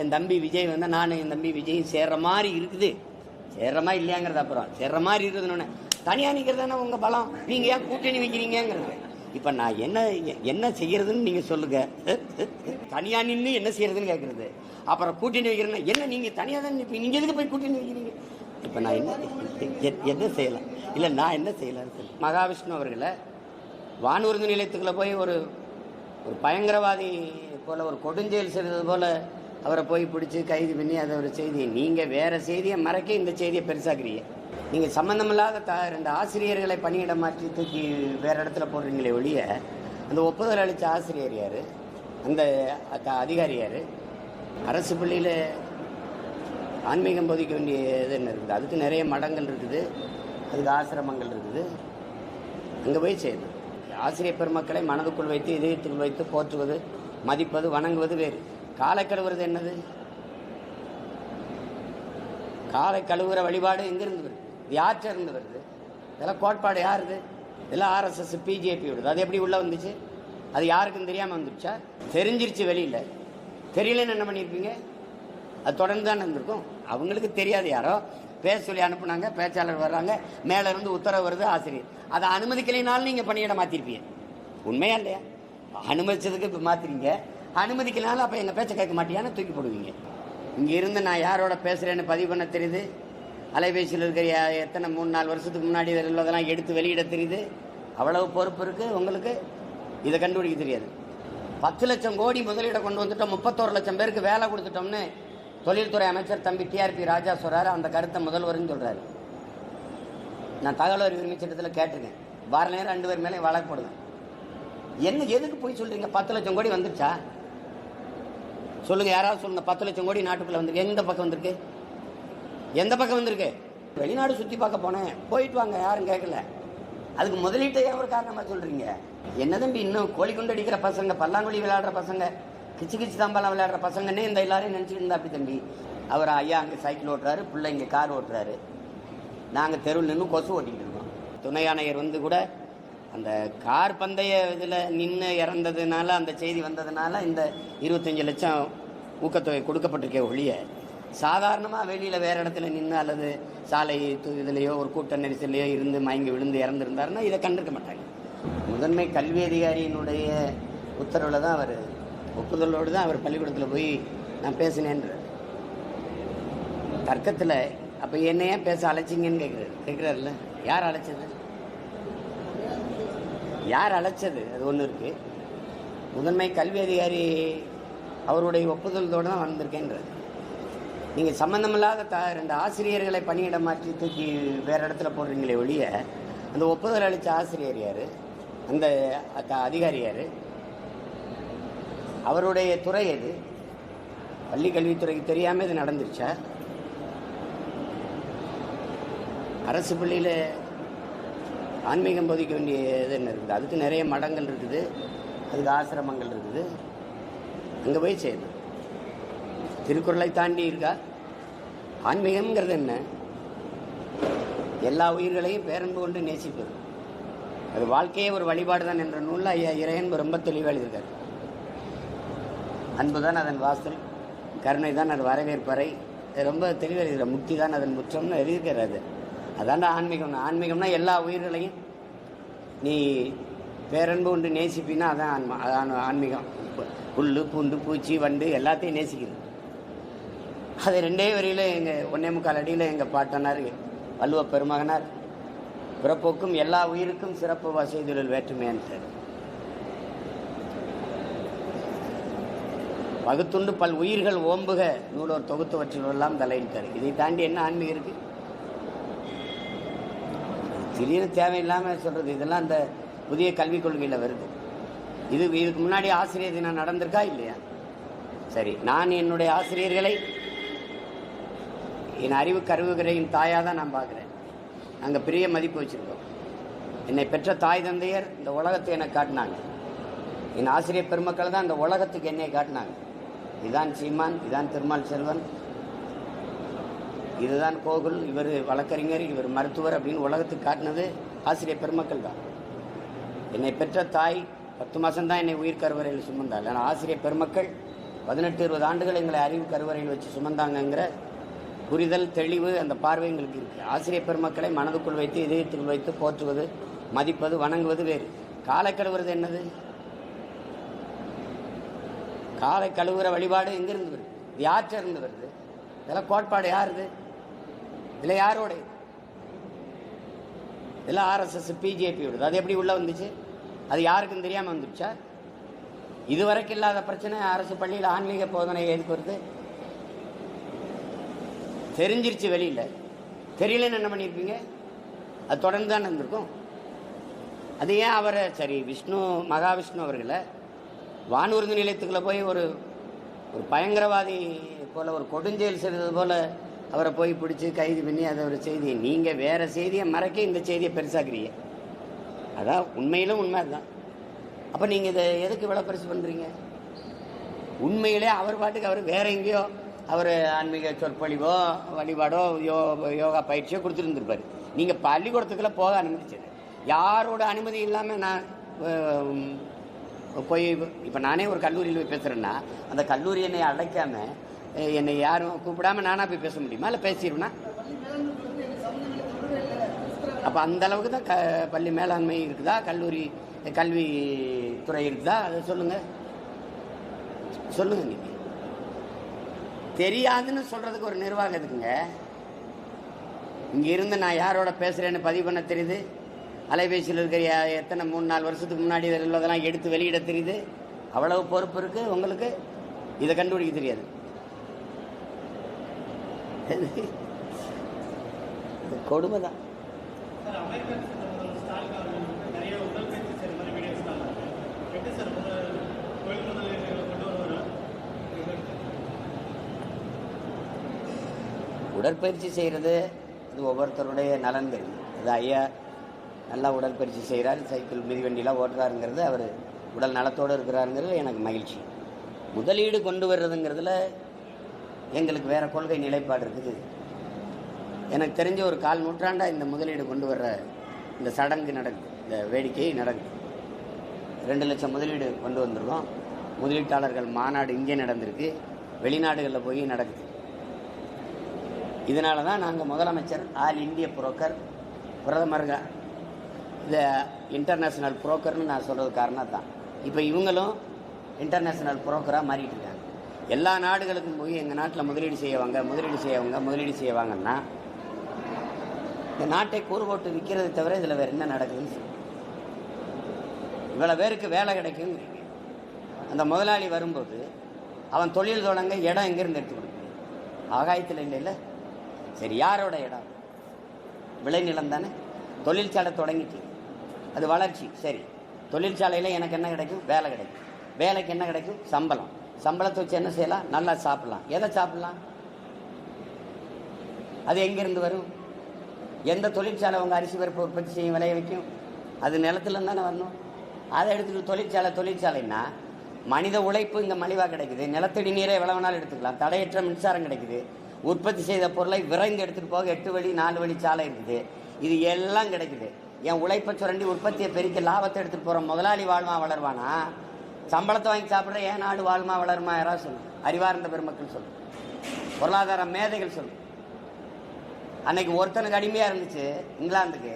என் தம்பி விஜய் வந்து நான் என் தம்பி விஜயும் சேர்ற மாதிரி இருக்குது. சேர்றமா இல்லையாங்கிறது அப்புறம் சேர்ற மாதிரி இருக்குதுன்னு. தனியாக நிற்கிறதானே உங்கள் பலம்? நீங்கள் ஏன் கூட்டணி வைக்கிறீங்கிறது இப்போ நான் என்ன என்ன செய்கிறதுன்னு நீங்கள் சொல்லுங்கள் தனியாக நின்று என்ன செய்கிறதுன்னு கேட்குறது அப்புறம் கூட்டணி வைக்கிறேன்னா என்ன நீங்கள் தனியாக தான் நிற்பீங்க நீங்கள் எதுக்கு போய் கூட்டணி வைக்கிறீங்க? இப்போ நான் என்ன என்ன செய்யலாம் இல்லை நான் என்ன செய்யலாம்னு சொல்லி மகாவிஷ்ணு அவர்களை வானூர்தி நிலையத்துக்குள்ளே போய் ஒரு ஒரு பயங்கரவாதி போல் ஒரு கொடுஞ்செயல் செய்தது போல் அவரை போய் பிடிச்சி கைது பண்ணி அதை ஒரு செய்தியை நீங்கள் வேற செய்தியை மறைக்க இந்த செய்தியை பெருசாக்குறீங்க. நீங்கள் சம்மந்தமில்லாத த ரெண்டு ஆசிரியர்களை பணியிட மாற்றி தூக்கி வேற இடத்துல போடுறீங்களே ஒழிய அந்த ஒப்புதல் அளித்த ஆசிரியர் யார்? அந்த அதிகாரி யார்? அரசு பள்ளியில் ஆன்மீகம் போதிக்க வேண்டிய இது என்ன இருக்குது? அதுக்கு நிறைய மடங்கள் இருக்குது. அதுக்கு ஆசிரமங்கள் இருக்குது. அங்கே போய் செய்யுது ஆசிரியர் பெருமக்களை மனதுக்குள் வைத்து இதயத்துக்குள் வைத்து போற்றுவது மதிப்பது வணங்குவது வேறு. காலை கழுவுறது என்னது? காலை கழுவுற வழிபாடு எங்கிருந்து வருது? இது யார்கிட்ட இருந்து வருது. இதெல்லாம் கோட்பாடு யாருது? இதெல்லாம் ஆர்எஸ்எஸ் பிஜேபி விடுது. அது எப்படி உள்ளே வந்துச்சு? அது யாருக்கும் தெரியாமல் வந்துருச்சா தெரிஞ்சிருச்சு வெளியில். தெரியலன்னு என்ன பண்ணியிருப்பீங்க? அது தொடர்ந்து தானே இருந்திருக்கும். அவங்களுக்கு தெரியாது யாரோ. பேச சொல்லி அனுப்புனாங்க பேச்சாளர் வர்றாங்க மேலே இருந்து உத்தரவு வருது ஆசிரியர். அதை அனுமதிக்கலைனாலும் நீங்கள் பணியிட மாற்றிருப்பீங்க உண்மையா இல்லையா? அனுமதிச்சதுக்கு இப்போ மாற்றிருங்க அனுமதிக்கலனாலும் அப்போ எங்கள் பேச்சை கேட்க மாட்டியான்னு தூக்கி போடுவீங்க. இங்கே இருந்து நான் யாரோட பேசுகிறேன்னு பதிவு பண்ண தெரியுது? அலைபேசியில் இருக்கிற எத்தனை மூணு நாலு வருஷத்துக்கு முன்னாடி உள்ளதெல்லாம் எடுத்து வெளியிட தெரியுது? அவ்வளவு பொறுப்பு இருக்குது உங்களுக்கு? இதை கண்டுபிடிக்க தெரியாது. பத்து லட்சம் கோடி முதலீடை கொண்டு வந்துட்டோம். முப்பத்தோரு லட்சம் பேருக்கு வேலை கொடுத்துட்டோம்னு தொழில்துறை அமைச்சர் தம்பி டிஆர்பி ராஜா சொல்கிறாரு அந்த கருத்தை முதல்வர்னு சொல்கிறாரு நான் தகவல் அறிவு உரிமை சட்டத்தில் கேட்டிருக்கேன். வார நேரம் ரெண்டு பேர் மேலே வழக்கு போடுவேன் என்ன எதுக்கு போய் சொல்கிறீங்க பத்து லட்சம் கோடி வந்துருச்சா? சொல்லுங்க யாராவது சொல்லுங்க பத்து லட்சம் கோடி நாட்டுக்குள்ள வந்திருக்கு. எந்த பக்கம் வந்திருக்கு? எந்த பக்கம் வந்திருக்கு? வெளிநாடு சுத்தி பார்க்க போனேன். போயிட்டு வாங்க யாரும் கேட்கல. அதுக்கு முதலீட்டை ஏன் ஒரு காரணமா சொல்றீங்க? என்ன தம்பி இன்னும் கோழி குண்டு அடிக்கிற பசங்க பல்லாங்குழி விளையாடுற பசங்க கிச்சு கிச்சு தாம்பாலாம் விளையாடுற பசங்கன்னே இந்த எல்லாரையும் நினச்சிட்டு இருந்தா அப்படி தம்பி. அவர் ஐயா அங்கே சைக்கிள் ஓட்டுறாரு பிள்ளை இங்கே கார் ஓட்டுறாரு. நாங்கள் தெருவில் நின்று கொசு ஓட்டிக்கிட்டு இருக்கோம். துணை ஆணையர் வந்து கூட அந்த கார் பந்தய இதில் நின்று இறந்ததுனால அந்த செய்தி வந்ததுனால இந்த இருபத்தஞ்சு லட்சம் ஊக்கத்தொகை கொடுக்கப்பட்டிருக்கே ஒழிய சாதாரணமாக வெளியில் வேறு இடத்துல நின்று அல்லது சாலை இதுலேயோ ஒரு கூட்ட நெரிசல்லையோ இருந்து மயங்கி விழுந்து இறந்துருந்தாருன்னா இதை கண்டிருக்க மாட்டாங்க. முதன்மை கல்வி அதிகாரியினுடைய உத்தரவில் தான் அவர் ஒப்புதலோடு தான் அவர் பள்ளிக்கூடத்தில் போய் நான் பேசினேன்றார். தர்க்கத்தில் அப்போ என்னையே பேச அழைச்சிங்கன்னு கேட்குறாரு கேட்குறாருல்ல யார் அழைச்சது? யார் அழைச்சது? அது ஒன்று இருக்குது முதன்மை கல்வி அதிகாரி அவருடைய ஒப்புதலோடு தான் வந்திருக்கேன்றது. நீங்கள் சம்மந்தமில்லாத த ரெண்டு ஆசிரியர்களை பணியிட மாற்றி தூக்கி வேறு இடத்துல போடுறீங்களே ஒழிய அந்த ஒப்புதல் அளித்த ஆசிரியர் யார்? அந்த அதிகாரியார் அதிகாரி யார்? அவருடைய துறை எது? பள்ளி கல்வித்துறைக்கு தெரியாமல் இது நடந்துருச்சா? அரசு பள்ளியில் ஆன்மீகம் போதிக்க வேண்டிய இது என்ன இருக்குது? அதுக்கு நிறைய மடங்கள் இருக்குது. அதுக்கு ஆசிரமங்கள் இருக்குது. அங்கே போய் செய்யணும் திருக்குறளை தாண்டி இருக்கா? ஆன்மீகம்ங்கிறது என்ன? எல்லா உயிர்களையும் பேரன்பு கொண்டு நேசிப்பது. அது வாழ்க்கையே ஒரு வழிபாடு தான் என்ற நூலில் ஐயா இறையன்பு ரொம்ப தெளிவாக எழுதியிருக்காரு. அன்பு தான் அதன் வாசல் கருணை தான் அது வரவேற்பறை. ரொம்ப தெளிவாக எழுதுகிற முக்தி தான் அதன் முற்றம்னு எழுதியிருக்காரு அது. அதான்டா ஆன்மீகம் ஆன்மீகம்னா எல்லா உயிர்களையும். நீ பேரன்பு ஒன்று நேசிப்பின்னா அதான் ஆன்மா அதான் ஆன்மீகம். புல் பூண்டு பூச்சி வண்டு எல்லாத்தையும் நேசிக்கிறது அது ரெண்டே வரியில் எங்கள் ஒன்னே முக்கால் அடியில் எங்கள் பாட்டனார் வள்ளுவ பெருமகனார். பிறப்போக்கும் எல்லா உயிருக்கும் சிறப்பு வசதிகள் வேற்றுமையான்றார் பகுத்துண்டு பல் உயிர்கள் ஓம்புக நூலோர் தொகுத்தவற்றிலெல்லாம் தலையிட்டார். இதை தாண்டி என்ன ஆன்மீகம் இருக்குது திடீர்னு தேவையில்லாமல் சொல்கிறது இதெல்லாம் அந்த புதிய கல்விக் கொள்கையில் வருது. இது இதுக்கு முன்னாடி ஆசிரியர் தினம் நடந்திருக்கா இல்லையா? சரி நான் என்னுடைய ஆசிரியர்களை என் அறிவு கருவுகிறையின் தாயாக தான் நான் பார்க்குறேன். நாங்கள் பெரிய மதிப்பு வச்சுருக்கோம். என்னை பெற்ற தாய் தந்தையர் இந்த உலகத்தை எனக்கு காட்டினாங்க. என் ஆசிரியர் பெருமக்கள் தான் இந்த உலகத்துக்கு என்னை காட்டினாங்க. இதான் சீமான் இதான் திருமால் செல்வன் இதுதான் கோகுல் இவர் வழக்கறிஞர் இவர் மருத்துவர் அப்படின்னு உலகத்துக்கு காட்டினது ஆசிரியர் பெருமக்கள் தான். என்னை பெற்ற தாய் பத்து மாதம்தான் என்னை உயிர் கருவறையில் சுமந்தாள். ஆனால் ஆசிரியர் பெருமக்கள் பதினெட்டு இருபது ஆண்டுகள் எங்களை அறிவு கருவறையில் வச்சு சுமந்தாங்கங்கிற புரிதல் தெளிவு அந்த பார்வை எங்களுக்கு இருக்குது ஆசிரியர் பெருமக்களை மனதுக்குள் வைத்து இதயத்துக்குள் வைத்து போற்றுவது மதிப்பது வணங்குவது வேறு. காலை கழுவுறது என்னது? காலை கழுவுற வழிபாடு எங்கிருந்து வருது? இது யார்கிட்ட இருந்து வருது? இதெல்லாம் கோட்பாடு யாருது? இதில் யாரோட? இதெல்லாம் ஆர்எஸ்எஸ் பிஜேபி விடுது அது எப்படி உள்ள வந்துச்சு? அது யாருக்கும் தெரியாமல் வந்துடுச்சா? இதுவரைக்கும் இல்லாத பிரச்சனை அரசு பள்ளியில் ஆன்மீக போதனை எதுக்கு வருது தெரிஞ்சிருச்சு வெளியில். தெரியலன்னு என்ன பண்ணியிருப்பீங்க? அது தொடர்ந்து தான் இருந்திருக்கும். அது ஏன் அவரை சரி விஷ்ணு மகாவிஷ்ணு அவர்களை வானூர்தி நிலையத்துக்குள்ளே போய் ஒரு ஒரு பயங்கரவாதி போல் ஒரு கொடுஞ்செயல் செய்தது போல் அவரை போய் பிடிச்சி கைது பண்ணி அதை ஒரு செய்தியை நீங்கள் வேறு செய்தியை மறைக்க இந்த செய்தியை பெருசாக்குறீங்க. அதான் உண்மையிலும் உண்மை அதுதான். அப்போ நீங்கள் இதை எதுக்கு இவ்வளோ பெருசு பண்ணுறீங்க உண்மையிலே அவர் பாட்டுக்கு அவர் வேற எங்கேயோ அவர் ஆன்மீக சொற்பொழிவோ வழிபாடோ யோ யோகா பயிற்சியோ கொடுத்துருந்துருப்பாரு. நீங்கள் பள்ளிக்கூடத்துக்குள்ளே போக அனுமதிச்சது. யாரோட அனுமதி இல்லாமல் நான் போய் இப்போ நானே ஒரு கல்லூரியில் போய் பேசுகிறேன்னா அந்த கல்லூரி என்னை அழைக்காமல் என்னை யாரும் கூப்பிடாம நானாக போய் பேச முடியுமா? இல்லை பேசிடுவேனா அப்போ அந்த அளவுக்கு தான் க பள்ளி மேலாண்மை இருக்குதா? கல்லூரி கல்வி துறை இருக்குதா? அதை சொல்லுங்கள் சொல்லுங்க நீங்க. தெரியாதுன்னு சொல்றதுக்கு ஒரு நிர்வாகம் இருக்குங்க இங்க இருந்து நான் யாரோட பேசுறேன்னு பதிவு பண்ண தெரியுது? அலைபேசியில் இருக்கிற எத்தனை மூணு நாலு வருஷத்துக்கு முன்னாடி உள்ளதெல்லாம் எடுத்து வெளியிட தெரியுது? அவ்வளவு பொறுப்பு இருக்கு உங்களுக்கு? இதை கண்டுபிடிக்க தெரியாது இது கொடுமை தான் சார் அமெரிக்கன் ஸ்டாலின் அவர்களுக்கு நிறைய உடற்பயிற்சி செய்கிற மாதிரி வீடியோஸ் தான் எப்படி சார் முதல் தொழில் முதலீடுகளை கொண்டு வருவார்? உடற்பயிற்சி செய்கிறது அது ஒவ்வொருத்தருடைய நலன் தெரியும். அது ஐயா நல்லா உடற்பயிற்சி செய்கிறார் சைக்கிள் மிதிவண்டிலாம் ஓட்டுறாருங்கிறது அவர் உடல் நலத்தோடு இருக்கிறாருங்கிறது எனக்கு மகிழ்ச்சி. முதலீடு கொண்டு வர்றதுங்கிறதுல எங்களுக்கு வேற கொள்கை நிலைப்பாடு இருக்குது. எனக்கு தெரிஞ்ச ஒரு கால் நூற்றாண்டா இந்த முதலீடு கொண்டு வர்ற இந்த சடங்கு நடக்குது இந்த வேடிக்கை நடக்குது ரெண்டு லட்சம் முதலீடு கொண்டு வந்திருக்கோம். முதலீட்டாளர்கள் மாநாடு இங்கே நடந்திருக்கு. வெளிநாடுகளில் போய் நடக்குது. இதனால தான் நாங்கள் முதலமைச்சர் ஆல் இந்திய புரோக்கர் பிரதமருங்க இந்த இன்டர்நேஷ்னல் புரோக்கர்னு நான் சொல்கிறது காரணம் தான் இப்போ இவங்களும் இன்டர்நேஷ்னல் புரோக்கராக மாறிட்டு இருக்காங்க. எல்லா நாடுகளுக்கும் போய் எங்கள் நாட்டில் முதலீடு செய்யவாங்க முதலீடு செய்யவங்க முதலீடு செய்வாங்கன்னா இந்த நாட்டை கூறு போட்டு விற்கிறது தவிர இதில் வேறு என்ன நடக்குதுன்னு இவ்வளோ பேருக்கு வேலை கிடைக்கும் அந்த முதலாளி வரும்போது அவன் தொழில் தொடங்க இடம் எங்கேருந்து எடுத்து கொடுக்குது ஆகாயத்தில் இல்லை இல்லை சரி யாரோட இடம்? விளைநிலம் தானே? தொழிற்சாலை தொடங்கிட்டு. அது வளர்ச்சி. சரி தொழிற்சாலையில் எனக்கு என்ன கிடைக்கும்? வேலை கிடைக்கும். வேலைக்கு என்ன கிடைக்கும்? சம்பளம். சம்பளத்தை வச்சு என்ன செய்யலாம்? நல்லா சாப்பிடலாம். எதை சாப்பிடலாம்? அது எங்கேருந்து வரும்? எந்த தொழிற்சாலை உங்கள் அரிசி பருப்பு உற்பத்தி செய்யும் விளைய வைக்கும்? அது நிலத்துல தானே வரணும். அதை எடுத்துகிட்டு தொழிற்சாலை தொழிற்சாலைன்னா மனித உழைப்பு இங்கே மலிவாக கிடைக்குது. நிலத்தடி நீரை எவ்வளவு வேணாலும் எடுத்துக்கலாம். தடையற்ற மின்சாரம் கிடைக்குது. உற்பத்தி செய்த பொருளை விரைந்து எடுத்துகிட்டு போக எட்டு வழி நாலு வழி சாலை இருக்குது. இது எல்லாம் கிடைக்குது. என் உழைப்பை சுரண்டி உற்பத்தியை பெருக்கி லாபத்தை எடுத்துகிட்டு போகிற முதலாளி வாழ்வான் வளருவானா? சம்பளத்தை வாங்கி சாப்பிட்ற ஏன் நாடு வாழ்மா வளருமா யாராவது சொல்லு. அறிவார்ந்த பெருமக்கள் சொல்லு. பொருளாதார மேதைகள் சொல்லு. அன்னைக்கு ஒருத்தனுக்கு அடிமையாக இருந்துச்சு இங்கிலாந்துக்கு.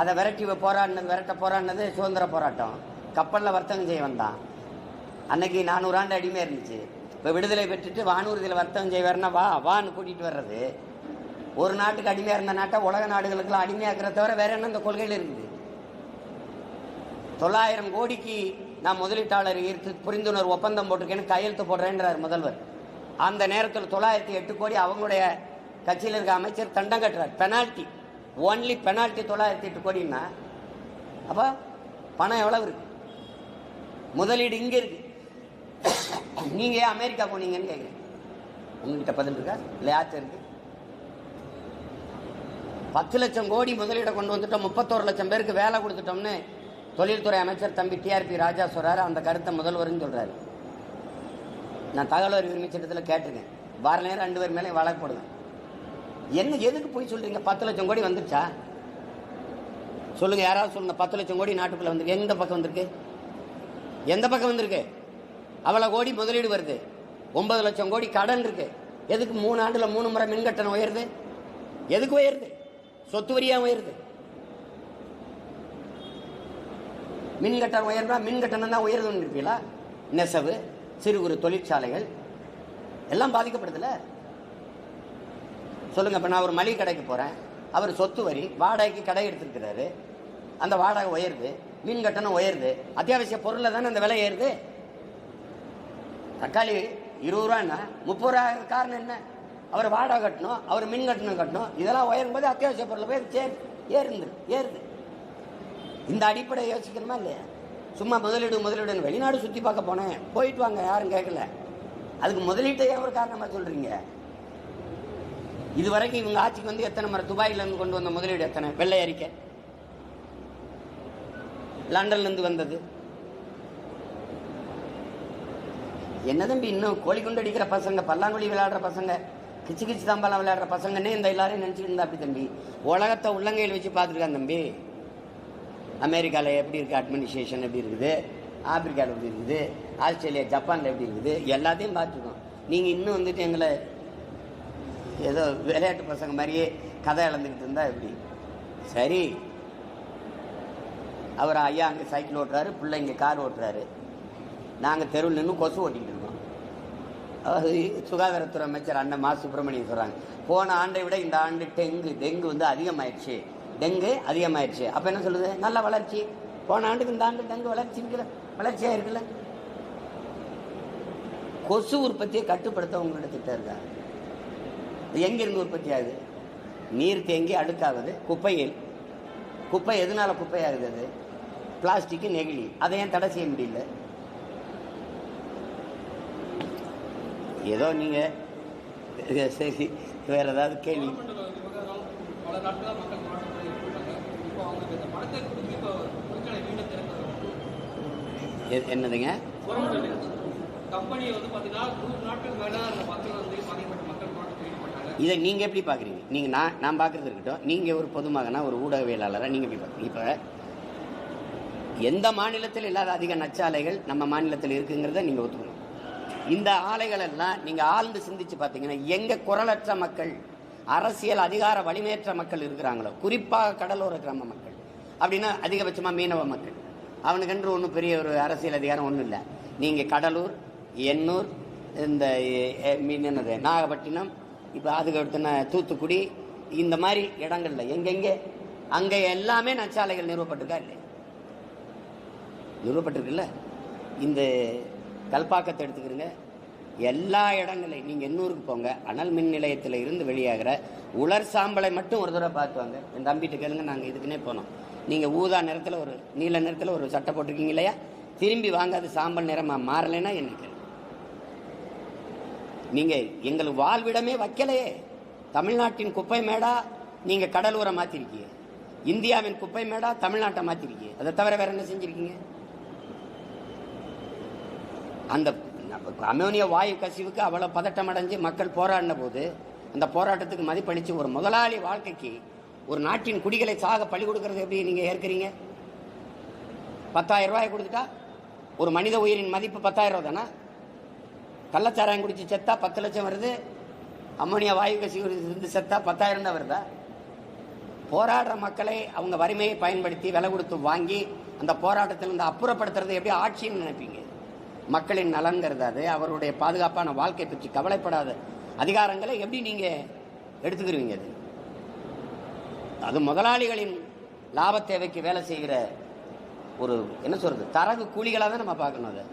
அதை விரட்டி போராடினது விரட்ட போராடினது சுதந்திர போராட்டம். கப்பலில் வர்த்தகம் செய்ய வந்தான். அன்னைக்கு நானூறு ஆண்டு அடிமையாக இருந்துச்சு. இப்போ விடுதலை பெற்றுட்டு வானூர்தியில் வர்த்தகம் செய்வார்னா வா வான்னு கூட்டிகிட்டு வர்றது. ஒரு நாட்டுக்கு அடிமையாக இருந்த நாட்டை உலக நாடுகளுக்கெல்லாம் அடிமையாக்குற தவிர வேற என்ன இந்த கொள்கையில் இருக்குது? தொள்ளாயிரம் கோடிக்கு நான் முதலீட்டாளர் ஈர்த்து புரிந்துணர்வு ஒப்பந்தம் போட்டிருக்கேன்னு கையெழுத்து போடுறேன்றார் முதல்வர். அந்த நேரத்தில் தொள்ளாயிரத்தி எட்டு கோடி அவங்களுடைய கட்சியில் இருக்க அமைச்சர் தண்டம் கட்டுறார். பெனால்ட்டி ஒன்லி பெனால்ட்டி தொள்ளாயிரத்தி எட்டு கோடின்னா அப்போ பணம் எவ்வளவு இருக்கு? முதலீடு இங்கே இருக்கு. நீங்கள் ஏன் அமெரிக்கா போனீங்கன்னு கேட்குறீங்க உங்ககிட்ட பதில் இருக்கா? இல்லை யாச்சும் இருக்கு? பத்து லட்சம் கோடி முதலீடை கொண்டு வந்துட்டோம் முப்பத்தோரு லட்சம் பேருக்கு வேலை கொடுத்துட்டோம்னு தொழில்துறை அமைச்சர் தம்பி டிஆர்பி ராஜா சொல்றாரு அந்த கருத்தை முதல்வர்னு சொல்றாரு. நான் தகவல் அறிவு உரிமை சட்டத்தில் கேட்டிருக்கேன். வார நேரம் ரெண்டு பேர் மேலே வழக்கு போடுவேன் என்ன எதுக்கு போய் சொல்றீங்க? பத்து லட்சம் கோடி வந்துருச்சா? சொல்லுங்க யாராவது சொல்லுங்க. பத்து லட்சம் கோடி நாட்டுக்குள்ள வந்திருக்கு. எந்த பக்கம் வந்திருக்கு? எந்த பக்கம் வந்திருக்கு? அவ்வளோ கோடி முதலீடு வருது. ஒன்பது லட்சம் கோடி கடன் இருக்கு. எதுக்கு மூணு ஆண்டில் மூணு முறை மின் கட்டணம் உயருது? எதுக்கு உயருது? சொத்து வரியாக உயருது? மின் கட்டணம் மின்கட்டணம் மின் கட்டணம் தான் உயருதுன்னு இருப்பீங்களா? நெசவு சிறு குறு தொழிற்சாலைகள் எல்லாம் பாதிக்கப்படுதுல்ல சொல்லுங்க இப்போ நான் ஒரு மளிகை கடைக்கு போகிறேன் அவர் சொத்து வரி வாடகைக்கு கடை எடுத்துருக்கிறாரு. அந்த வாடகை உயருது மின் கட்டணம் உயருது. அத்தியாவசிய பொருளில் தானே அந்த விலை ஏறுது? தக்காளி இருபது ரூபான்னா முப்பது ரூபா காரணம் என்ன? அவர் வாடகை கட்டணும் அவர் மின் கட்டணம் கட்டணும். இதெல்லாம் உயரும் போது அத்தியாவசிய பொருளை போய் சேர் ஏறுந்து ஏறுது. இந்த அடிப்படை யோசிக்கணுமா இல்லையா? சும்மா முதலீடு முதலீடுன்னு வெளிநாடு சுற்றி பார்க்க போனேன். போயிட்டு வாங்க யாரும் கேட்கல. அதுக்கு முதலீட்டை ஏன் ஒரு காரணமாக சொல்கிறீங்க இது வரைக்கும் இவங்க ஆட்சிக்கு வந்து எத்தனை முறை துபாயிலேருந்து கொண்டு வந்த முதலீடு எத்தனை? வெள்ளை அறிக்கை லண்டன்லேருந்து வந்தது. என்ன தம்பி இன்னும் கோழி குண்டு அடிக்கிற பசங்க பல்லாங்குழி விளையாடுற பசங்க கிச்சு கிச்சு தாம்பாலாம் விளையாடுற பசங்கன்னே இந்த எல்லாரையும் நினைச்சிட்டு இருந்தா அப்படி தம்பி. உலகத்தை உள்ளங்கையில் வச்சு பார்த்துருக்கான் தம்பி. அமெரிக்காவில் எப்படி இருக்குது அட்மினிஸ்ட்ரேஷன் எப்படி இருக்குது? ஆப்பிரிக்காவில் எப்படி இருக்குது? ஆஸ்திரேலியா ஜப்பானில் எப்படி இருக்குது? எல்லாத்தையும் பார்த்துருக்கோம். நீங்கள் இன்னும் வந்துட்டு எங்களை ஏதோ விளையாட்டு பசங்க மாதிரியே கதை இழந்துக்கிட்டு இருந்தால் எப்படி? சரி. அவர் ஐயா அங்கே சைக்கிள் ஓட்டுறாரு பிள்ளை இங்கே கார் ஓட்டுறாரு. நாங்கள் தெருவில் நின்று கொசு ஓட்டிக்கிட்டு இருக்கோம். அதாவது சுகாதாரத்துறை அமைச்சர் அண்ணன் மா சுப்பிரமணியன் சொல்கிறாங்க போன ஆண்டை விட இந்த ஆண்டு டெங்கு டெங்கு வந்து அதிகமாயிடுச்சு. டெங்கு அதிகமாயிடுச்சு அப்போ என்ன சொல்லுது? நல்ல வளர்ச்சி. போன ஆண்டுக்கு இந்த ஆண்டு டெங்கு வளர்ச்சி இருக்குல்ல வளர்ச்சியாக இருக்குல்ல? கொசு உற்பத்தியை கட்டுப்படுத்த உங்களோட திட்டம் இருக்கா? எங்கிருந்து உற்பத்தி ஆகுது? நீர் தேங்கி அடுக்காவது குப்பையில். குப்பை எதனால குப்பையாகுது அது? பிளாஸ்டிக்கு நெகிழி. அதை ஏன் தடை செய்ய முடியல? ஏதோ நீங்க சரி வேற ஏதாவது கேள்வி? ஈடுபட்டாங்க இதை நீங்க எப்படி பாக்குறீங்க நீங்க நான் நான் பாக்குறது இருக்கட்டும். நீங்க ஒரு பொதுமகனா ஒரு ஊடகவியலாளரா நீங்க எப்படி பாக்குறீங்க இப்ப எந்த மாநிலத்தில் இல்லாத அதிக நச்சாலைகள் நம்ம மாநிலத்தில் இருக்குங்கிறத நீங்க ஒத்துக்கணும். இந்த ஆலைகள் எல்லாம் நீங்க ஆழ்ந்து சிந்திச்சு பார்த்தீங்கன்னா எங்க குரலற்ற மக்கள் அரசியல் அதிகார வலிமையற்ற மக்கள் இருக்கிறாங்களோ குறிப்பாக கடலோர கிராம மக்கள் அப்படின்னா அதிகபட்சமாக மீனவ மக்கள். அவனுக்கென்று ஒன்றும் பெரிய ஒரு அரசியல் அதிகாரம் ஒன்றும் இல்லை. நீங்கள் கடலூர் எண்ணூர் இந்த மீன் என்னது நாகப்பட்டினம் இப்போ அதுக்கு அடுத்தன தூத்துக்குடி இந்த மாதிரி இடங்களில் எங்கெங்கே அங்கே எல்லாமே நச்சாலைகள் நிறுவப்பட்டிருக்கா இல்லை நிறுவப்பட்டிருக்குல்ல? இந்த கல்பாக்கத்தை எடுத்துக்கிறங்க எல்லா இடங்களையும் நீங்கள் எண்ணூருக்கு போங்க அனல் மின் நிலையத்தில் இருந்து வெளியாகிற உலர் சாம்பலை மட்டும் ஒரு தடவை பார்த்து வாங்க. என் தம்பிட்டு கேளுங்க நாங்கள் இதுக்குன்னே போனோம். நீங்கள் ஊதா நிறத்தில் ஒரு நீல நிறத்தில் ஒரு சட்டை போட்டிருக்கீங்க இல்லையா? திரும்பி வாங்க அது சாம்பல் நிறமாக மாறலைன்னா என்ன நீங்கள் எங்கள் வாழ்விடமே வைக்கலையே. தமிழ்நாட்டின் குப்பை மேடா நீங்கள் கடலூரை மாற்றிருக்கீங்க இந்தியாவின் குப்பை மேடா தமிழ்நாட்டை மாற்றிருக்கீங்க அதை தவிர வேற என்ன செஞ்சுருக்கீங்க? அந்த அமோனியா வாயு கசிவுக்கு அவ்வளோ பதட்டம் அடைஞ்சு மக்கள் போராடின போது அந்த போராட்டத்துக்கு மதிப்பளித்து ஒரு முதலாளி வாழ்க்கைக்கு ஒரு நாட்டின் குடிகளை சாக பழி கொடுக்கறது எப்படி நீங்கள் ஏற்கிறீங்க? பத்தாயிரம் ரூபாய் கொடுத்துட்டா? ஒரு மனித உயிரின் மதிப்பு பத்தாயிரம் ரூபா தானே கள்ளச்சாராயம் குடிச்சு செத்தா பத்து லட்சம் வருது. அம்மோனியா வாயு கசி இருந்து செத்தா பத்தாயிரம் தான் வருதா? போராடுற மக்களை அவங்க வறுமையை பயன்படுத்தி விலை கொடுத்து வாங்கி அந்த போராட்டத்திலிருந்து அப்புறப்படுத்துறது எப்படி ஆட்சின்னு நினைப்பீங்க? மக்களின் நலன்கிறது அது. அவருடைய பாதுகாப்பான வாழ்க்கை பற்றி கவலைப்படாத அதிகாரங்களை எப்படி நீங்கள் எடுத்துக்கிருவீங்க அது? அது முதலாளிகளின் லாப தேவைக்கு வேலை செய்கிற ஒரு என்ன சொல்றது தரகு கூலிகளாக தான் நம்ம பார்க்கணும் அதை.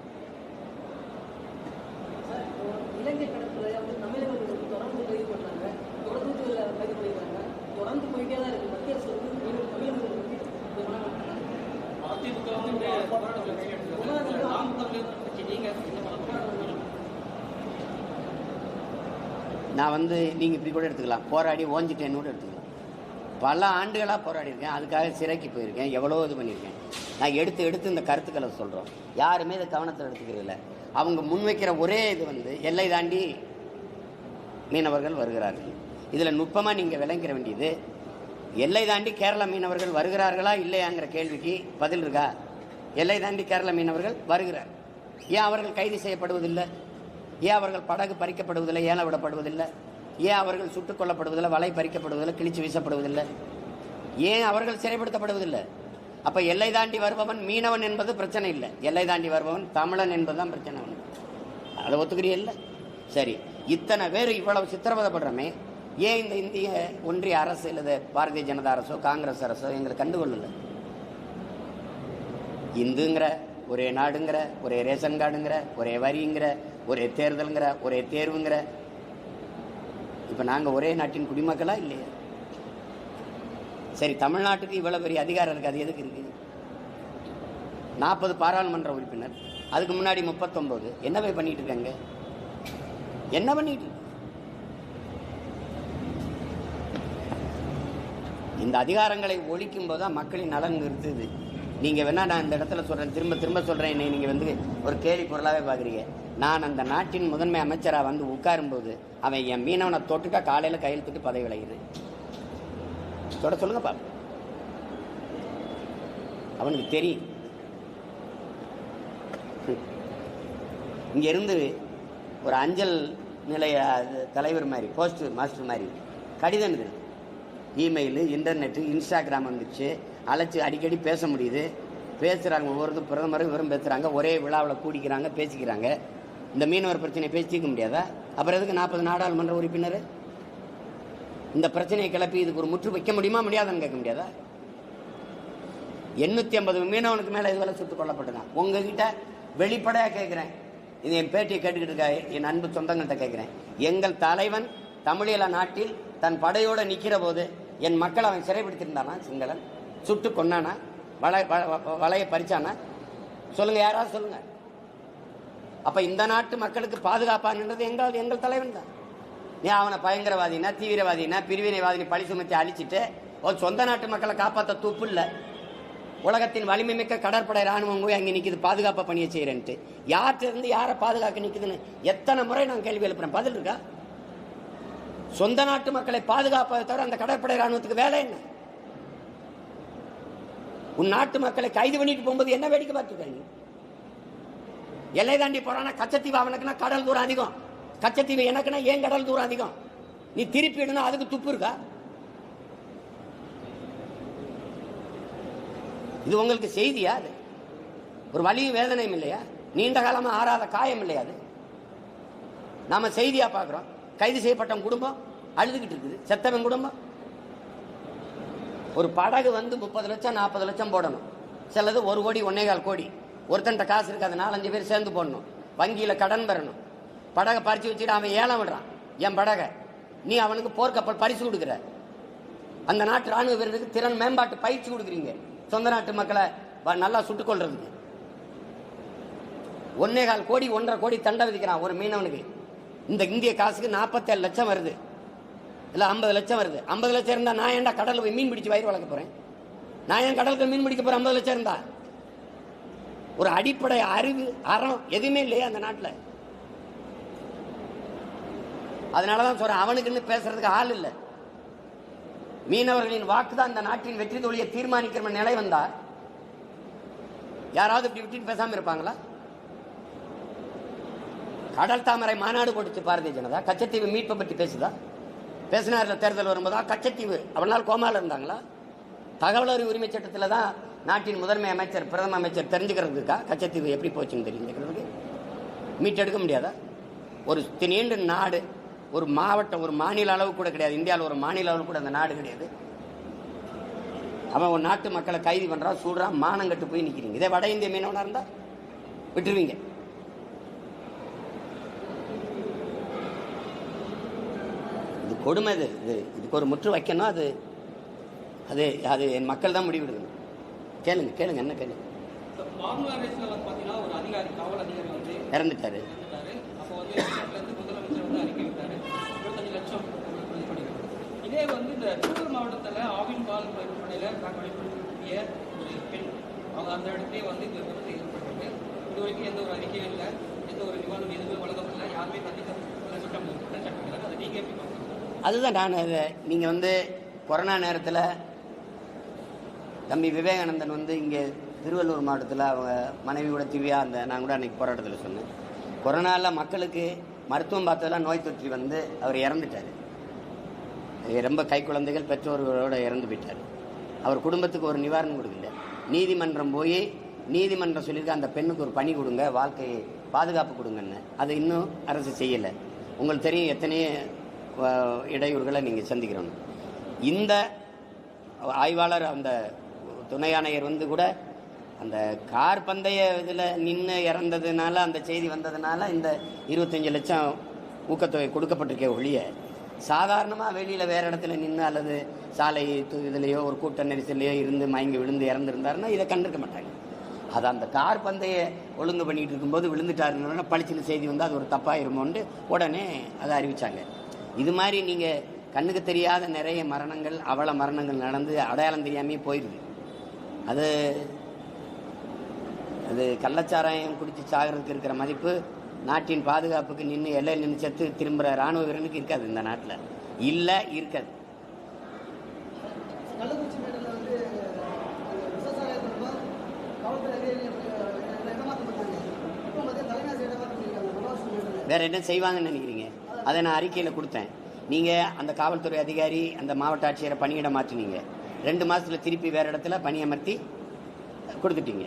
நான் வந்து நீங்கள் இப்படி கூட எடுத்துக்கலாம். போராடி ஓஞ்சிட்டேன்னு கூட எடுத்துக்கலாம். பல ஆண்டுகளாக போராடியிருக்கேன். அதுக்காக சிறைக்கு போயிருக்கேன். எவ்வளோ இது பண்ணியிருக்கேன். நான் எடுத்து எடுத்து இந்த கருத்துக்களை சொல்கிறோம் யாருமே இதை கவனத்தில் எடுத்துக்கிறதில்ல அவங்க முன்வைக்கிற ஒரே இது வந்து எல்லை தாண்டி மீனவர்கள் வருகிறார்கள். இதில் நுட்பமாக நீங்கள் விளங்கிற வேண்டியது எல்லை தாண்டி கேரள மீனவர்கள் வருகிறார்களா இல்லையாங்கிற கேள்விக்கு பதில் இருக்கா? எல்லை தாண்டி கேரள மீனவர்கள் வருகிறார். ஏன் அவர்கள் கைது செய்யப்படுவதில்லை? ஏன் அவர்கள் படகு பறிக்கப்படுவதில்லை? ஏல விடப்படுவதில்லை? ஏன் அவர்கள் சுட்டுக் கொல்லப்படுவதில்லை வலை பறிக்கப்படுவதில்லை கிழிச்சு வீசப்படுவதில்லை? ஏன் அவர்கள் சிறைப்படுத்தப்படுவதில்லை? அப்போ எல்லை தாண்டி வருபவன் மீனவன் என்பது பிரச்சனை இல்லை. எல்லை தாண்டி வருபவன் தமிழன் என்பதுதான் பிரச்சனை ஒன்று அதை ஒத்துக்கிறீ இல்லை? சரி. இத்தனை பேர் இவ்வளவு சித்திரவதைப்படுறோமே ஏன் இந்த இந்திய ஒன்றிய அரசு இல்லது பாரதிய ஜனதா அரசோ காங்கிரஸ் அரசோ எங்களை கண்டுகொள்ளல? இந்துங்கிற ஒரே நாடுங்கிற ஒரே ரேஷன் கார்டுங்கிற ஒரே வரிங்கிற ஒரே தேர்தலுங்கிற ஒரே தேர்வுங்கிற இப்போ நாங்கள் ஒரே நாட்டின் குடிமக்களா இல்லையா? சரி தமிழ்நாட்டுக்கு இவ்வளோ பெரிய அதிகாரம் இருக்குது அது எதுக்கு இருக்குது நாற்பது பாராளுமன்ற உறுப்பினர் அதுக்கு முன்னாடி முப்பத்தொம்போது. என்ன போய் பண்ணிட்டு இருக்காங்க? என்ன பண்ணிட்டு இந்த அதிகாரங்களை ஒழிக்கும் போது தான் மக்களின் நலன் நிறுத்துது. நீங்கள் வேணால் நான் இந்த இடத்துல சொல்கிறேன் திரும்ப திரும்ப சொல்கிறேன் என்னை நீங்கள் வந்து ஒரு கேலி பொருளாகவே பார்க்குறீங்க. நான் அந்த நாட்டின் முதன்மை அமைச்சராக வந்து உட்காரும்போது அவன் என் மீனவனை தொட்டுக்கா காலையில் கையெழுத்துட்டு பதவி விளையிறேன் தொட சொல்லுங்க பாப்போம் அவனுக்கு தெரியும். இங்கேருந்து ஒரு அஞ்சல் நிலைய தலைவர் மாதிரி போஸ்ட் மாஸ்டர் மாதிரி கடிதம் இருக்குது இமெயிலு இன்டர்நெட்டு இன்ஸ்டாகிராம் வந்துச்சு. அழைச்சி அடிக்கடி பேச முடியுது. பேசுகிறாங்க ஒவ்வொருத்தரும் பிரதமரும் இவரும் பேசுகிறாங்க ஒரே விழாவில் கூடிக்கிறாங்க பேசிக்கிறாங்க. இந்த மீனவர் பிரச்சனையை பேசிக்க முடியாதா? அப்புறம் எதுக்கு நாற்பது நாடாளுமன்ற உறுப்பினர்? இந்த பிரச்சனையை கிளப்பி இதுக்கு ஒரு முற்று வைக்க முடியுமா முடியாதுன்னு கேட்க முடியாதா? எண்ணூற்றி ஐம்பது மீனவனுக்கு மேலே இதுவரை சுட்டுக் கொல்லப்பட்டுதான் உங்ககிட்ட வெளிப்படையாக கேட்குறேன் இது என் பேட்டியை கேட்டுக்கிட்டு இருக்க என் அன்பு சொந்தங்கள்கிட்ட கேட்குறேன் எங்கள் தலைவன் தமிழீழ நாட்டில் தன் படையோடு நிற்கிற போது என் மக்கள் அவன் சிறைப்படுத்தியிருந்தானா சிங்களன்? சுட்டு கொன்னானா? வலை வ- வ- வலையை பறிச்சானா? சொல்லுங்க யாராவது சொல்லுங்க. அப்ப இந்த நாட்டு மக்களுக்கு பாதுகாப்பான்ன்றது எங்கள் எங்கள் தலைவன் தான். நீ அவனை பயங்கரவாதினா தீவிரவாதினா பிரிவினைவாதினி பழி சுமத்தி அழிச்சிட்டு ஒரு சொந்த நாட்டு மக்களை காப்பாற்ற தூப்பு இல்லை. உலகத்தின் வலிமை மிக்க கடற்படை ராணுவம் போய் அங்கே நிற்கிது பாதுகாப்பு பணியை செய்கிறேன்ட்டு யார்கிட்ட இருந்து யாரை பாதுகாக்க நிற்குதுன்னு எத்தனை முறை நான் கேள்வி எழுப்புறேன். பதில் இருக்கா? சொந்த நாட்டு மக்களை பாதுகாப்பதை தவிர அந்த கடற்படை ராணுவத்துக்கு வேலை என்ன? உன் நாட்டு மக்களை கைது பண்ணிட்டு போகும்போது என்ன வேடிக்கை பார்த்துருக்க நீ? எல்லை தாண்டி போறானா கச்சத்தீவு அவனுக்குன்னா கடல் தூரம் அதிகம். கச்சத்தீவு எனக்குன்னா ஏன் கடல் தூரம் அதிகம்? நீ திருப்பி இடணும் அதுக்கு துப்பு இருக்கா? இது உங்களுக்கு செய்தியா அது? ஒரு வலியும் வேதனையும் இல்லையா? நீண்ட காலமா ஆறாத காயம் இல்லையா அது? நாம செய்தியா பார்க்குறோம். கைது செய்யப்பட்ட குடும்பம் அழுதுகிட்டு இருக்குது. செத்தவன் குடும்பம் ஒரு படகு வந்து முப்பது லட்சம் நாற்பது லட்சம் போடணும். சிலது ஒரு கோடி ஒன்னே கால் கோடி. ஒருத்தன்ட்ட காசு இருக்காது நாலஞ்சு பேர் சேர்ந்து போடணும். வங்கியில் கடன் பெறணும். படகை பறிச்சு வச்சுட்டு அவன் ஏலம் விடுறான். என் படகை. நீ அவனுக்கு போர்க்கப்பல் பரிசு கொடுக்குற. அந்த நாட்டு ராணுவ வீரருக்கு திறன் மேம்பாட்டு பயிற்சி கொடுக்குறீங்க. சொந்த நாட்டு மக்களை நல்லா சுட்டுக் கொள்றதுக்கு ஒன்னே கால் கோடி ஒன்றரை கோடி தண்டை விதிக்கிறான் ஒரு மீனவனுக்கு. இந்த இந்திய காசுக்கு நாற்பத்தேழு லட்சம் வருது. இல்லை ஐம்பது லட்சம் வருது. ஐம்பது லட்சம் இருந்தால் நான் ஏன்டா கடலில் போய் மீன் பிடிச்சு வயிறு வளர்க்க போகிறேன் நான் ஏன் கடலுக்கு மீன் பிடிக்க போகிறேன் ஐம்பது லட்சம் இருந்தா? ஒரு அடிப்படை அறிவு அறம் எதுவுமே இல்லையா அந்த நாட்டில். அதனாலதான் சொல்கிறேன் அவனுக்குன்னு பேசுறதுக்கு ஆள் இல்லை. மீனவர்களின் வாக்கு தான் இந்த நாட்டின் வெற்றி தோழியை தீர்மானிக்கிற நிலை வந்தா யாராவது இப்படி விட்டுட்டு பேசாமல் இருப்பாங்களா? கடல் தாமரை மாநாடு போட்டுச்சு பாரதிய ஜனதா. கச்சத்தீவு மீட்பை பற்றி பேசுதா? பேசினார்ல தேர்தல் வரும்போதா? கச்சத்தீவு. அவனால் கோமாவில் இருந்தாங்களா? தகவல் அறிவு உரிமை சட்டத்தில் தான் நாட்டின் முதன்மை அமைச்சர் பிரதம அமைச்சர் தெரிஞ்சுக்கிறதுக்கா? கச்சத்தீவு எப்படி போச்சுன்னு தெரிஞ்சுக்கிறதுக்கு மீட்டெடுக்க முடியாதா? ஒரு நீண்ட நாடு ஒரு மாவட்டம் ஒரு மாநில அளவு கூட கிடையாது. இந்தியாவில் ஒரு மாநில அளவு கூட அந்த நாடு கிடையாது. அவன் ஒரு நாட்டு மக்களை கைது பண்ணுறான் சூடுறான் மானங்கட்டு போய் நிற்கிறீங்க இதே வட இந்திய மீனவனாக இருந்தால் விட்டுருவீங்க. கொடுமை இது இது இதுக்கு ஒரு முற்று வைக்கணும் அது அது அது என் மக்கள் தான் முடிவெடுக்கணும். கேளுங்க கேளுங்க என்ன கேளுங்க இறந்துட்டாரு. இது வந்து இந்த திருப்பூர் மாவட்டத்துல ஆவின் பால் மருத்துவமனையில பணிபுரியக்கூடிய ஒரு பெண் அவங்க அந்த இடத்துலயே வந்து இந்த விபத்து ஏற்பட்டிருக்கு இது வரைக்கும் எந்த ஒரு அறிக்கையும் இல்லை. எந்த ஒரு நிவாரணம் எதுவுமே வழங்கப்படல. யாருமே கண்டிக்க சட்டம் சட்டம் அதை நீங்க எப்படி? அதுதான் நான் நீங்கள் வந்து கொரோனா நேரத்தில் தம்பி விவேகானந்தன் வந்து இங்கே திருவள்ளூர் மாவட்டத்தில் அவங்க மனைவியோட திவ்யா அந்த நான் கூட அன்றைக்கி போராட்டத்தில் சொன்னேன். கொரோனாவில் மக்களுக்கு மருத்துவம் பார்த்ததெல்லாம் நோய் தொற்றி வந்து அவர் இறந்துட்டார். ரொம்ப கை குழந்தைகள் பெற்றோர்களோடு இறந்து போயிட்டார். அவர் குடும்பத்துக்கு ஒரு நிவாரணம் கொடுக்கல. நீதிமன்றம் போய் நீதிமன்றம் சொல்லியிருக்க அந்த பெண்ணுக்கு ஒரு பணி கொடுங்க வாழ்க்கையை பாதுகாப்பு கொடுங்கன்னு. அதை இன்னும் அரசு செய்யலை. உங்களுக்கு தெரியும் எத்தனையோ இடையூறுகளை நீங்கள் சந்திக்கிறோம் இந்த ஆய்வாளர் அந்த துணை ஆணையர் வந்து கூட அந்த கார் பந்தய இதில் நின்று இறந்ததுனால அந்த செய்தி வந்ததுனால இந்த இருபத்தஞ்சி லட்சம் ஊக்கத்தொகை கொடுக்கப்பட்டிருக்க ஒழிய சாதாரணமாக வெளியில் வேறு இடத்துல நின்று அல்லது சாலை இதுலேயோ ஒரு கூட்ட நெரிசல்லையோ இருந்து மயங்கி விழுந்து இறந்துருந்தாருன்னா இதை கண்டிருக்க மாட்டாங்க. அது அந்த கார் பந்தய ஒழுங்கு பண்ணிகிட்டு இருக்கும்போது விழுந்துட்டாருன்னா பளிச்சுன்னு செய்தி வந்து அது ஒரு தப்பாக இருமோன்ட்டு உடனே அதை அறிவிச்சாங்க. இது மாதிரி நீங்கள் கண்ணுக்கு தெரியாத நிறைய மரணங்கள் அவல மரணங்கள் நடந்து அடையாளம் தெரியாமே போயிடுது. அது அது கள்ளச்சாராயம் குடிச்சு சாகிறதுக்கு இருக்கிற மதிப்பு நாட்டின் பாதுகாப்புக்கு நின்று எல்லையில் நின்று செத்து திரும்புகிற ராணுவ வீரனுக்கு இருக்காது இந்த நாட்டில். இல்லை இருக்காது. வேற என்ன செய்வாங்கன்னு நினைக்கிறீங்க? அதை நான் அறிக்கையில் கொடுத்தேன். நீங்கள் அந்த காவல்துறை அதிகாரி அந்த மாவட்ட ஆட்சியரை பணியிட மாற்றினீங்க. ரெண்டு மாதத்தில் திருப்பி வேறு இடத்துல பணியமர்த்தி கொடுத்துட்டீங்க.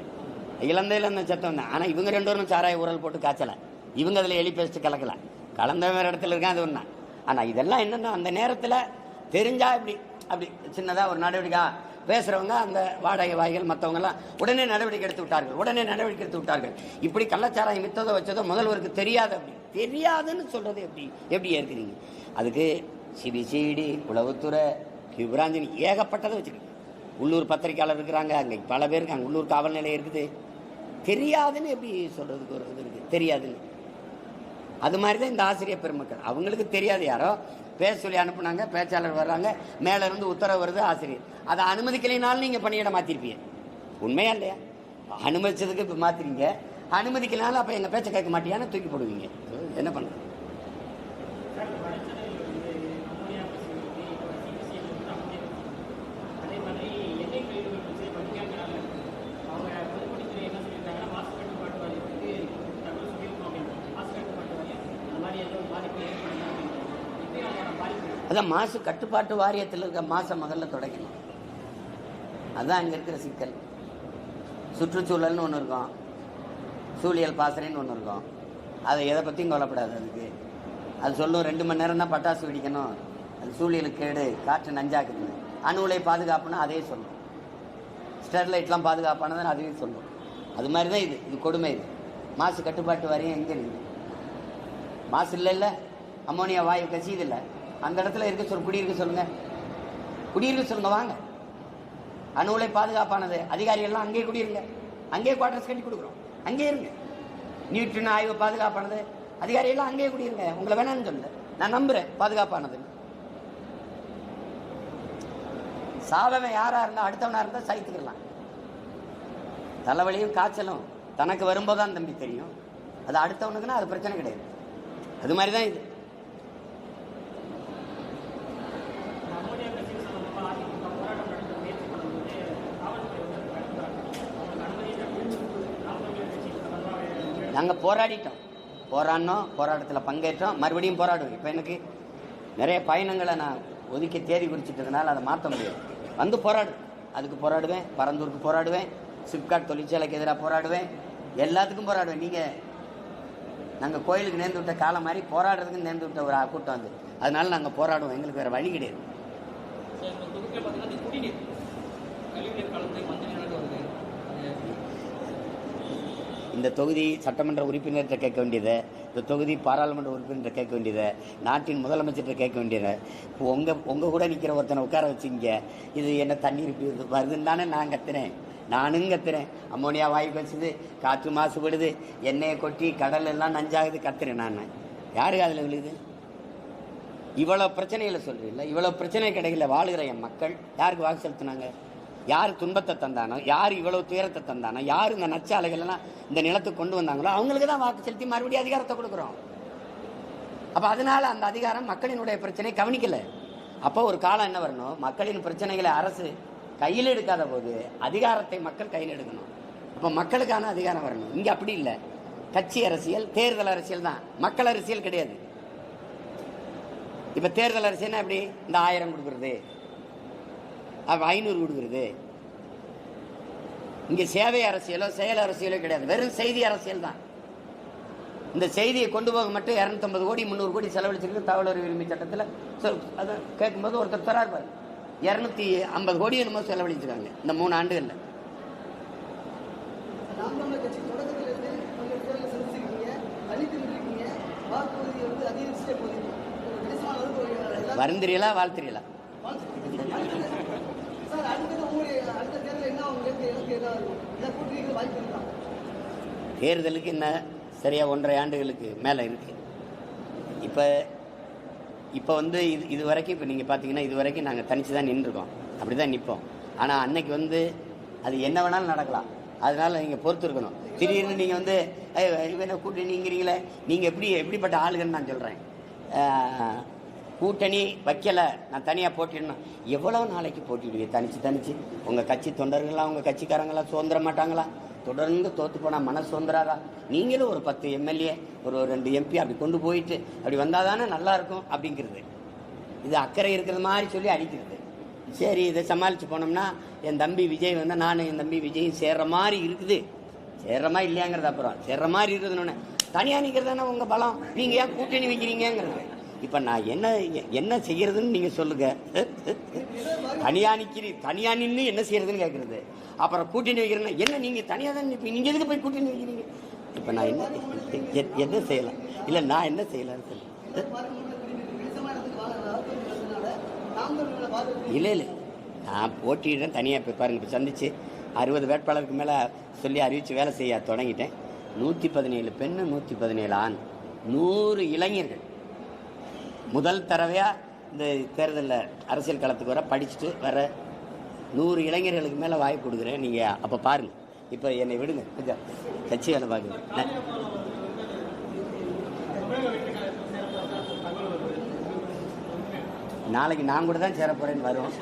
இழந்தையில் அந்த சத்தம் தான். ஆனால் இவங்க ரெண்டு பேரும் சாராய ஊரல் போட்டு காய்ச்சலை. இவங்க அதில் எலி பேஸ்ட் கலக்கல. கலந்த வேறு இடத்துல இருக்கான் அது ஒன்றா ஆனால் இதெல்லாம் என்னென்னா அந்த நேரத்தில் தெரிஞ்சா இப்படி அப்படி சின்னதாக ஒரு நடவடிக்கை பேசுகிறவங்க பேசுறவங்க அந்த வாடகை வாய்கள் மற்றவங்கெல்லாம் உடனே நடவடிக்கை எடுத்து விட்டார்கள். உடனே நடவடிக்கை எடுத்து விட்டார்கள். இப்படி கள்ளச்சாராயம் வித்ததோ வச்சதோ முதல்வருக்கு தெரியாது அப்படி. தெரியாதுன்னு சொல்றது எப்படி? எப்படி இருக்கிறீங்க அதுக்கு சிபிசிடி உளவுத்துறை கிபிராஞ்சனி ஏகப்பட்டதை வச்சிருக்கீங்க உள்ளூர் பத்திரிக்கையாளர் இருக்கிறாங்க அங்கே பல பேர் அங்கே உள்ளூர் காவல் நிலையம் இருக்குது. தெரியாதுன்னு எப்படி சொல்றதுக்கு ஒரு இது இருக்குது தெரியாதுன்னு. அது மாதிரி தான் இந்த ஆசிரியர் பெருமக்கள். அவங்களுக்கு தெரியாது யாரோ. பேச சொல்லி அனுப்புனாங்க பேச்சாளர் வர்றாங்க மேலேருந்து உத்தரவு வருது ஆசிரியர். அதை அனுமதிக்கலைனாலும் நீங்கள் பணியிட மாற்றிருப்பீங்க உண்மையா இல்லையா? அனுமதிச்சதுக்கு இப்போ மாத்துறீங்க அனுமதிக்கலனாலும் அப்போ எங்கள் பேச்சை கேட்க மாட்டியான்னு தூக்கி போடுவீங்க. என்ன பண்ணுறது சார் வடசென்னையில் வந்து அம்மோனியா ஃபெசிலிட்டி இப்போ சிபிசிஎல் வந்து அப்படியே அதே மாதிரி எண்ணெய் கழிவுகள் வச்சு வடிகாட்டினால அவங்க பொதுப்பணித்துறை என்ன சொல்லியிருக்காங்கன்னா மாசு கட்டுப்பாட்டு வாரியத்துக்கு தகவல் சொல்லியிருக்கோம் அப்படின்னு மாசு கட்டுப்பாட்டு வாரியம் அந்த மாதிரி எந்த ஒரு பாதிப்பு ஏற்படுது அப்படின்னு இப்பயும் அவங்களோட பாதிப்பு அதான் மாசு கட்டுப்பாட்டு வாரியத்தில் இருக்க மாசம் முதல்ல தொடக்கணும். அதுதான் அங்கே இருக்கிற சிக்கல். சுற்றுச்சூழல்னு ஒன்று இருக்கும். சூழியல் பாசனைன்னு ஒன்று இருக்கும். அதை எதை பற்றியும் கொல்லப்படாது அதுக்கு. அது சொல்லும் ரெண்டு மணி நேரம் தான் பட்டாசு வெடிக்கணும். அது சூழியலுக்கு கேடு. காற்று நஞ்சாக்குது. அணு உலை பாதுகாப்புன்னா அதே சொல்லும். ஸ்டெர்லைட்லாம் பாதுகாப்பானதுன்னு அதையும் சொல்லும். அது மாதிரி தான் இது. இது கொடுமை இது. மாசு கட்டுப்பாட்டு வாரியம் எங்கே இருக்குது மாசு இல்லைல்ல? அம்மோனியா வாயு கசியுதில்லை அந்த இடத்துல இருக்க சொல் குடியிருக்க சொல்லுங்க. குடியிருக்க சொல்லுங்க வாங்க. அணு உலை பாதுகாப்பானது. அதிகாரிகள்லாம் அங்கேயே குடியிருங்க. அங்கேயே குவார்டர்ஸ் கட்டி கொடுக்குறோம். அங்கேயே இருங்க. நியூட்ரின் ஆய்வு பாதுகாப்பானது. அதிகாரிகள்லாம் அங்கேயே குடியிருங்க. உங்களை வேணாம்னு சொல்லல. நான் நம்புறேன் பாதுகாப்பானது. சாதவன் யாரா இருந்தா அடுத்தவனா இருந்தா சகித்துக்கலாம் தலைவலியும் காய்ச்சலும் தனக்கு வரும்போது தான் தம்பி தெரியும். அது அடுத்தவனுக்குன்னா அது பிரச்சனை கிடையாது. அது மாதிரி தான் இது அம்மோனியா கசிவு சம்பந்தமாக அதிமுக போராட்டம் நடத்த முயற்சி பண்ணும்போது காவல்துறை வந்து தடுக்கிறாங்க அவங்களுக்கு அனுமதி நாற்பது கட்சி அங்கே நாங்கள் போராடிட்டோம். போராடினோம் போராட்டத்தில் பங்கேற்றோம் மறுபடியும் போராடுவோம். இப்போ எனக்கு நிறைய பயணங்களை நான் ஒதுக்கி தேதி குறிச்சிட்டதுனால அதை மாற்ற முடியாது. வந்து போராடு. அதுக்கு போராடுவேன் பரந்தூருக்கு போராடுவேன் சிப்காட் தொழிற்சாலைக்கு எதிராக போராடுவேன் எல்லாத்துக்கும் போராடுவேன். நீங்கள் நாங்கள் கோயிலுக்கு நேர்ந்து விட்ட காலம் மாதிரி போராடுறதுக்கு நேர்ந்து விட்ட ஒரு கூட்டம் அது. அதனால நாங்கள் போராடுவோம். எங்களுக்கு வேறு வழி கிடையாது. குடிநீர் கழிவுநீர் கலந்து மஞ்சள் வருது. இந்த தொகுதி சட்டமன்ற உறுப்பினர்கிட்ட கேட்க வேண்டியது இந்த தொகுதி பாராளுமன்ற உறுப்பினர்கிட்ட கேட்க வேண்டியது நாட்டின் முதலமைச்சர்கிட்ட கேட்க வேண்டியது. இப்போ உங்கள் உங்கள் கூட நிற்கிற ஒருத்தனை உட்கார வச்சிங்க இது என்ன தண்ணீர் இப்படி வருதுன்னு தானே நான் கத்துறேன். நானும் கத்துறேன். அம்மோனியா வாயு கசிது காற்று மாசுபடுது எண்ணெயை கொட்டி கடல் எல்லாம் நஞ்சாகுது கத்துறேன் நான். யாருக்கு அதில் விழுது இவ்வளோ பிரச்சனைகளை சொல்றீங்களா இவ்வளோ பிரச்சனை கிடைக்கல வாழ்கிற என் மக்கள் யாருக்கு வாக்கு செலுத்தினாங்க? யார் துன்பத்தை தந்தானோ யார் இவ்வளவு துயரத்தை தந்தானோ யார் இந்த நச்சாலைகள் எல்லாம் இந்த நிலத்துக்கு கொண்டு வந்தாங்களோ அவங்களுக்கு தான் வாக்கு செலுத்தி மறுபடியும் அதிகாரத்தை கொடுக்குறோம். அப்போ அதனால அந்த அதிகாரம் மக்களினுடைய பிரச்சனையை கவனிக்கலை. அப்போ ஒரு காலம் என்ன வரணும்? மக்களின் பிரச்சனைகளை அரசு கையில் எடுக்காத போது அதிகாரத்தை மக்கள் கையில் எடுக்கணும். அப்போ மக்களுக்கான அதிகாரம் வரணும். இங்கே அப்படி இல்லை. கட்சி அரசியல் தேர்தல் அரசியல் தான். மக்கள் அரசியல் கிடையாது. இப்போ தேர்தல் அரசியல்னா எப்படி? இந்த ஆயிரம் கொடுக்குறது. அப்போ ஐநூறு கொடுக்குறது. இங்கே சேவை அரசியலோ செயல் அரசியலோ கிடையாது. வெறும் செய்தி அரசியல் தான். இந்த செய்தியை கொண்டு போக மட்டும் இரநூத்தம்பது கோடி முந்நூறு கோடி செலவழிச்சிருக்கு தகவல் உரிமை சட்டத்தில். அதை கேட்கும்போது ஒருத்தர் தரார் பாரு இரநூத்தி ஐம்பது கோடி என்னமோ செலவழிச்சிருக்காங்க இந்த மூணு ஆண்டுகளில். வருந்திரியலா வாழ்த்துறீங்களா தேர்தலுக்கு என்ன சரியாக ஒன்றரை ஆண்டுகளுக்கு மேலே இருக்கு. இப்போ இப்போ வந்து இது இது வரைக்கும் இப்போ நீங்கள் பார்த்தீங்கன்னா இது வரைக்கும் நாங்கள் தனித்து தான் நின்றுருக்கோம். அப்படி தான் நிற்போம் ஆனால் அன்னைக்கு வந்து அது என்ன வேணாலும் நடக்கலாம். அதனால் நீங்கள் பொறுத்து இருக்கணும். திடீர்னு நீங்கள் வந்து "ஏய், கூட்டி நீங்கிறீங்களே நீங்கள் எப்படி எப்படிப்பட்ட ஆளுகன்னு நான் சொல்கிறேன் கூட்டணி வைக்கல. நான் தனியாக போட்டிடணும். எவ்வளோ நாளைக்கு போட்டிடுவீங்க? தனிச்சு தனிச்சு. உங்கள் கட்சி தொண்டர்கள்லாம் உங்கள் கட்சிக்காரங்களாம் சுதந்திர மாட்டாங்களா? தொடர்ந்து தோத்து போனால் மனசு சுதந்திராரா நீங்களும் ஒரு பத்து எம்எல்ஏ ஒரு ரெண்டு எம்பி அப்படி கொண்டு போயிட்டு அப்படி வந்தால் தானே நல்லா இருக்கும் அப்படிங்கிறது. இது அக்கறை இருக்கிற மாதிரி சொல்லி அடிக்கிறது. சரி இதை சமாளித்து போனோம்னா என் தம்பி விஜய் வந்து நான் என் தம்பி விஜயும் சேர்ற மாதிரி இருக்குது. சேர்றமா இல்லையாங்கிறது அப்புறம். சேர்ற மாதிரி இருக்குதுன்னு தனியாக நிற்கிறது தானே உங்கள் பலம். நீங்கள் ஏன் கூட்டணி வைக்கிறீங்கிறது இப்போ நான் என்ன என்ன செய்யறதுன்னு நீங்கள் சொல்லுங்க. தனியாக நிற்கிறீ தனியாக நின்று என்ன செய்யறதுன்னு கேட்குறது அப்புறம் கூட்டணி வைக்கிறேன்னா என்ன நீங்கள் தனியாக தான் நிற்பீங்க நீங்கள் எதுக்கு போய் கூட்டணி வைக்கிறீங்க? இப்போ நான் என்ன என்ன செய்யலாம் இல்லை நான் என்ன செய்யலாம்னு சொல்லு இல்லை இல்லை. நான் போட்டியிடுறேன் தனியாக இப்போ பாருங்க. இப்போ சந்திச்சு அறுபது வேட்பாளருக்கு மேலே சொல்லி அறிவித்து வேலை செய்ய தொடங்கிட்டேன். நூற்றி பதினேழு பெண்ணு நூற்றி பதினேழு ஆண். நூறு இளைஞர்கள். முதல் தடவையாக இந்த தேர்தலில் அரசியல் களத்துக்கு வர படிச்சுட்டு வர நூறு இளைஞர்களுக்கு மேலே வாய்ப்பு கொடுக்குறேன். நீங்கள் அப்போ பாருங்கள் இப்போ என்னை விடுங்க. கொஞ்சம் கட்சி வேலை பார்க்குங்க நாளைக்கு நான் கூட தான் சேர போகிறேன்னு வரும்.